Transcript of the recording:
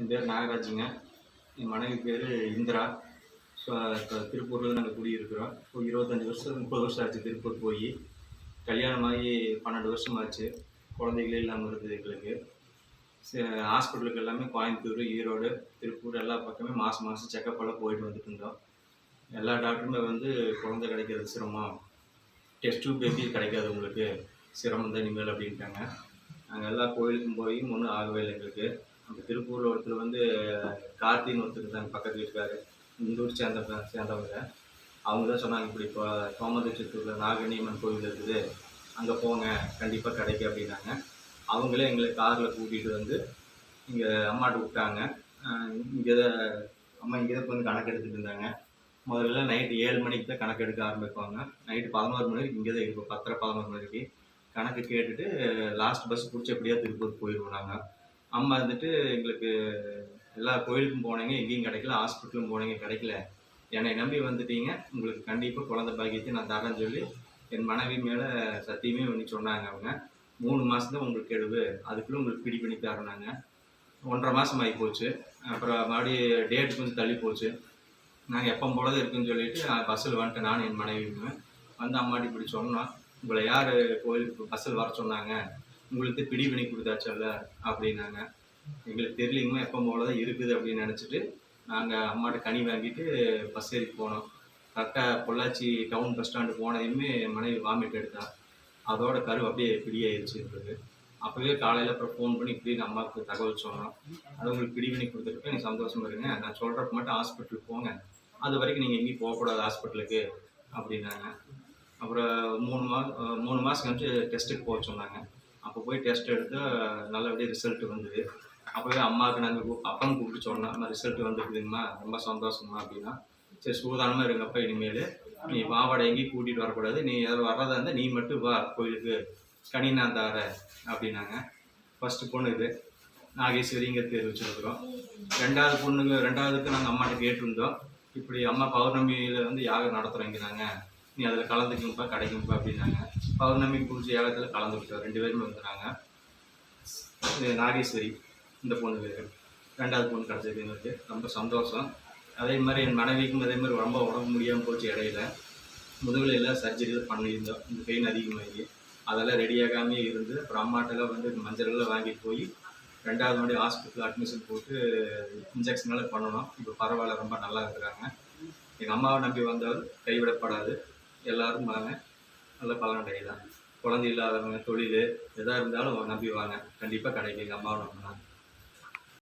என் பேர் நாகராஜுங்க. என் மனைவி பேர் இந்திரா. ஸோ இப்போ திருப்பூரில் நாங்கள் குடியிருக்கிறோம். இப்போ இருபத்தஞ்சி வருஷம் முப்பது வருஷம் ஆச்சு திருப்பூர் போய். கல்யாணமாகி பன்னெண்டு வருஷம் ஆச்சு. குழந்தைகளே இல்லாமல் இருந்தது எங்களுக்கு. ஹாஸ்பிட்டலுக்கு எல்லாமே கோயம்புத்தூர் ஈரோடு திருப்பூர் எல்லா பக்கமே மாதம் மாதம் செக்கப் எல்லாம் போயிட்டு வந்துட்டு இருந்தோம். எல்லா டாக்டருமே வந்து குழந்தை கிடைக்கிறது சிரமம். டெஸ்ட் டியூப் பேபி கிடைக்காது உங்களுக்கு? சிரமம் தான் இனிமேல் அப்படின்ட்டாங்க. நாங்கள் எல்லா கோயிலுக்கும் போய் ஒன்றும் ஆகவே இல்லை எங்களுக்கு. அந்த திருப்பூரில் ஒருத்தர் வந்து கார்த்தின்னு ஒருத்தர் இருந்தாங்க பக்கத்து வீட்டுக்காரு இந்த ஊர் சேர்ந்த சேர்ந்தவங்க. அவங்க தான் சொன்னாங்க இப்படி இப்போ கோமதச்சித்தூரில் நாகனியம்மன் கோவில் இருக்குது. அங்கே போங்க கண்டிப்பாக கிடைக்கும் அப்படின்னாங்க. அவங்களே எங்களை காரில் கூட்டிகிட்டு வந்து இங்கே அம்மாட்ட விட்டாங்க. இங்கே தான் அம்மா இங்கே தான் வந்து கணக்கு எடுத்துகிட்டு இருந்தாங்க. முதல்ல நைட்டு ஏழு மணிக்கு தான் கணக்கு எடுக்க ஆரம்பிப்பாங்க. நைட்டு பதினோரு மணி வரைக்கும் இங்கே தான் இருக்கும் பத்தரை பதினோரு மணிக்கு கணக்கு கேட்டுட்டு லாஸ்ட் பஸ் பிடிச்சி எப்படியா திருப்பூர் போயிடுவோம் நாங்கள் அம்மா இருந்துட்டு எங்களுக்கு எல்லா கோயிலுக்கும் போனீங்க எங்கேயும் கிடைக்கல ஹாஸ்பிட்டலும் போனீங்க கிடைக்கல. என்னை நம்பி வந்துட்டீங்க. உங்களுக்கு கண்டிப்பாக குழந்தை பாக்கியத்தை நான் தரேன்னு சொல்லி என் மனைவி மேலே சத்தியமே பண்ணி சொன்னாங்க அவங்க. மூணு மாதம் தான் உங்களுக்கு கெடுவு அதுக்குள்ளே உங்களுக்கு பிடி பண்ணி தரேனாங்க ஒன்றரை மாதம் ஆகி போச்சு. அப்புறம் மறுபடியும் டேட் கொஞ்சம் தள்ளி போச்சு. நாங்கள் எப்போ போலதான் இருக்குன்னு சொல்லிட்டு பஸ்ஸில் வந்துட்டேன். நானும் என் மனைவியுமே. வந்து அம்மாட்டி இப்படி சொன்னோம். உங்களை யார் கோயிலுக்கு பஸ்ஸில் வர சொன்னாங்க? உங்களுக்கு பிடிவினை கொடுத்தாச்சல்ல அப்படின்னாங்க. எங்களுக்கு தெரியலைங்கம்மா எப்போ போல தான் இருக்குது அப்படின்னு நினச்சிட்டு நாங்கள் அம்மாட்ட கனி வாங்கிட்டு பஸ் ஏறி போனோம். கரெக்டாக பொள்ளாச்சி டவுன் பஸ் ஸ்டாண்டு போனதையுமே மனைவி வாமிட் எடுத்தா. அதோட கரு அப்படியே பிடியாயிருச்சு எங்களுக்கு. அப்போவே காலையில் அப்புறம் ஃபோன் பண்ணி இப்படி நம்ம அம்மாவுக்கு தகவல் சொன்னோம். அது உங்களுக்கு பிடிவினை கொடுத்துருக்கு நீங்கள் சந்தோஷமா இருங்க நான் சொல்கிறப்ப மட்டும் ஹாஸ்பிட்டலுக்கு போங்க. அது வரைக்கும் நீங்கள் எங்கேயும் போகக்கூடாது ஹாஸ்பிட்டலுக்கு அப்படின்னாங்க. அப்புறம் மூணு மா மூணு மாதம் கழிச்சு டெஸ்ட்டுக்கு போக சொன்னாங்க. அப்போ போய் டெஸ்ட் எடுத்து நல்லபடியாக ரிசல்ட் வந்தது. அப்போவே அம்மாவுக்கு நாங்கள் அப்பன்னு கூப்பிட்டு சொன்னோம் அந்த ரிசல்ட் வந்துருக்குதுங்கம்மா ரொம்ப சந்தோஷமா அப்படின்னா சரி சூதானமாக இருங்கப்பா இனிமேல். நீ மாவாடை எங்கேயும் கூட்டிகிட்டு வரக்கூடாது. நீ எதாவது வர்றதா இருந்தால் நீ மட்டும் வா கோயிலுக்கு. கனினா தார அப்படின்னாங்க. ஃபஸ்ட்டு பொண்ணு இது. நாகேஸ்வரிங்கிற பேர் வச்சுருக்குறோம். ரெண்டாவது பொண்ணுங்க ரெண்டாவதுக்கு நாங்கள் அம்மாட்ட கேட்டிருந்தோம். இப்படி அம்மா பௌர்ணமியில் வந்து யாகம் நடத்துகிறோங்கிறாங்க நீ அதில் கலந்துக்குங்கப்பா கிடைக்கும்ப்பா அப்படின்னாங்க. பௌர்ணமி பூஜை யாகத்தில் கலந்துக்கிட்டோம் ரெண்டு பேருமே வந்துட்டாங்க. நாகேஸ்வரி இந்த பொண்ணு பேர். ரெண்டாவது பொண்ணு கிடச்சது எங்களுக்கு ரொம்ப சந்தோஷம். அதே மாதிரி என் மனைவிக்கும் அதே மாதிரி ரொம்ப உடம்பு முடியாமல் போச்சு இடையில. முதுகில் எல்லாம் சர்ஜரியில் பண்ணியிருந்தோம். இந்த பெயின் அதிகமாகி. அதெல்லாம் ரெடியாகாமே இருந்து அப்புறம் அம்மாட்டெல்லாம் வந்து மஞ்சள்லாம் வாங்கி போய் ரெண்டாவது மறுபடியும் ஹாஸ்பிட்டல் அட்மிஷன் போட்டு இன்ஜெக்ஷன் எல்லாம் பண்ணணும். இப்போ பரவாயில்ல ரொம்ப நல்லா இருக்கிறாங்க. எங்கள் அம்மாவை நம்பி வந்தாலும் கைவிடப்படாது. எல்லாரும் வாங்க. நல்ல பலனடையலாம் குழந்தை இல்லாதவங்க தொழில் எதாக இருந்தாலும் நம்பி வாங்க. கண்டிப்பாக கிடைக்கும் எங்கள் அம்மாவை நம்பினா